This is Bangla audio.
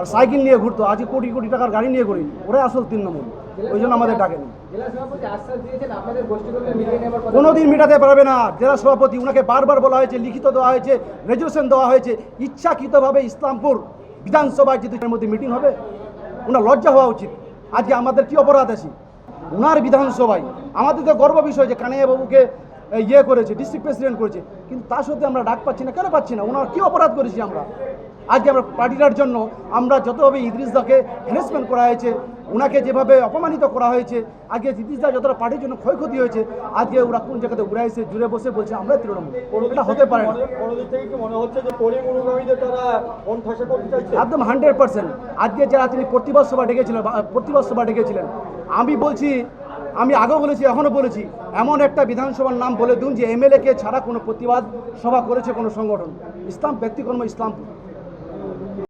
আর সাইকেল নিয়ে ঘুরতো, আজকে কোটি কোটি টাকার গাড়ি নিয়ে ঘুরি। ওরাই আসল তিন নম্বর। ওই জন্য আমাদের ডাকেনি কোনোদিন মেটাতে পারবে না। জেলা সভাপতি ওনাকে বারবার বলা হয়েছে, লিখিত দেওয়া হয়েছে রেজুলেশন দেওয়া হয়েছে। ইচ্ছাকৃতভাবে ইসলামপুর বিধানসভায় যদি মধ্যে মিটিং হবে, ওনার লজ্জা হওয়া উচিত। আজকে আমাদের কি অপরাধ আছে? ওনার বিধানসভায়, আমাদের তো গর্ব বিষয় যে কানাইয়া বাবুকে ইয়ে করেছে ডিস্ট্রিক্ট প্রেসিডেন্ট করেছে। কিন্তু তার সত্ত্বে আমরা ডাক পাচ্ছি না কেন পাচ্ছি না? ওনার কী অপরাধ করেছি আমরা? আজকে আমরা পার্টিটার জন্য আমরা যতভাবে ইদ্রিসদাকে হ্যারাসমেন্ট করা হয়েছে ওনাকে যেভাবে অপমানিত করা হয়েছে আজকে ইদ্রিসদা যতটা পার্টির জন্য ক্ষয়ক্ষতি হয়েছে আজকে ওরা কোন জায়গাতে উড়াইছে জুড়ে বসে বলছে আমরা তৃণমূল। এটা হতে পারে একদম হান্ড্রেড পার্সেন্ট। আজকে যারা তিনি প্রতিবাদ সভা ডেকেছিলেন প্রতিবাদ সভা ডেকেছিলেন আমি বলছি আমি আগেও বলেছি, এখনও বলেছি, এমন একটা বিধানসভার নাম বলে দিন যে এমএলএ কে ছাড়া কোনো প্রতিবাদ সভা করেছে কোনো সংগঠন। ইসলাম ব্যক্তিকর্ম ইসলামপুর।